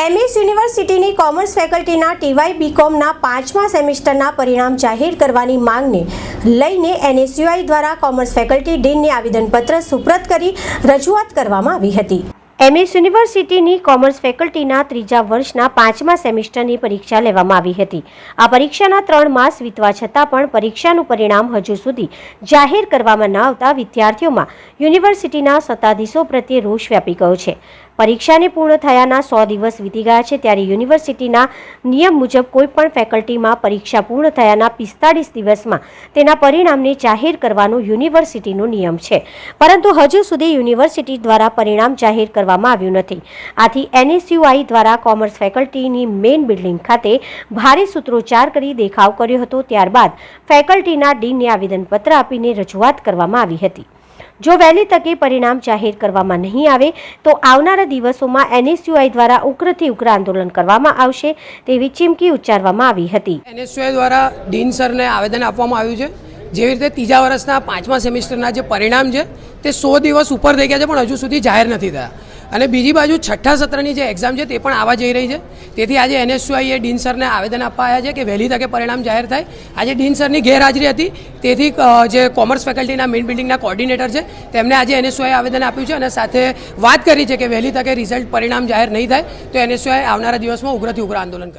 MS યુનિવર્સિટીની commerce ફેકલ્ટીના ટીવાય બીકોમના પાંચમા સેમિસ્ટરના પરિણામ જાહેર કરવાની માંગને લઈને એનએસયુઆઈ દ્વારા કોમર્સ ફેકલ્ટી ડીનને આવેદનપત્ર સુપ્રત કરી રજૂઆત કરવામાં આવી હતી. એમએસ યુનિવર્સિટીની કોમર્સ ફેકલ્ટીના ત્રીજા વર્ષના પાંચમા સેમિસ્ટરની પરીક્ષા લેવામાં આવી હતી. આ પરીક્ષાના ત્રણ માસ વીતવા છતાં પણ પરીક્ષાનું પરિણામ હજુ સુધી જાહેર કરવામાં ન આવતા વિદ્યાર્થીઓમાં યુનિવર્સિટીના સત્તાધીશો પ્રત્યે રોષ વ્યાપી ગયો છે. પરીક્ષાને પૂર્ણ થયાના સો દિવસ વીતી ગયા છે ત્યારે યુનિવર્સિટીના નિયમ મુજબ કોઈપણ ફેકલ્ટીમાં પરીક્ષા પૂર્ણ થયાના પિસ્તાળીસ દિવસમાં તેના પરિણામને જાહેર કરવાનો યુનિવર્સિટીનો નિયમ છે. પરંતુ હજુ સુધી યુનિવર્સિટી દ્વારા પરિણામ જાહેર કરવામાં આવ્યું નથી. આથી એનએસયુઆઈ દ્વારા કોમર્સ ફેકલ્ટીની મેઇન બિલ્ડિંગ ખાતે ભારે સૂત્રોચ્ચાર કરી દેખાવ કર્યો હતો. ત્યારબાદ ફેકલ્ટીના ડીનને આવેદનપત્ર આપીને રજૂઆત કરવામાં આવી હતી. જો વહેલી તકે પરિણામ જાહેર કરવામાં નહીં આવે, તો આવનારા દિવસોમાં એનએસયુઆઈ દ્વારા ઉગ્રથી ઉગ્ર આંદોલન કરવામાં આવશે તેવી ચીમકી ઉચ્ચારવામાં આવી હતી. એનએસયુઆઈ દ્વારા ડીન સરને આવેદન આપવામાં આવ્યું છે. જેવી રીતે ત્રીજા વર્ષના પાંચમા સેમિસ્ટરના જે પરિણામ છે, તે સો દિવસ ઉપર થઈ ગયા છે, પણ હજુ સુધી જાહેર નથી થયા. અને બીજી બાજુ છઠ્ઠા સત્રની જે એક્ઝામ છે તે પણ આવવા જઈ રહી છે. તેથી આજે એનએસયુઆઈએ ડીન સરને આવેદન આપવા આવ્યા છે કે વહેલી તકે પરિણામ જાહેર થાય. આજે ડીન સરની ગેરહાજરી હતી. તેથી જે કોમર્સ ફેકલ્ટીના મેઇન બિલ્ડિંગના કોર્ડિનેટર છે, તેમને આજે એનએસયુઆઈ આવેદન આપ્યું છે અને સાથે વાત કરી છે કે વહેલી તકે રિઝલ્ટ પરિણામ જાહેર નહીં થાય, તો એનએસયુઆઈ આવનારા દિવસમાં ઉગ્રથી ઉગ્ર આંદોલન કરશે.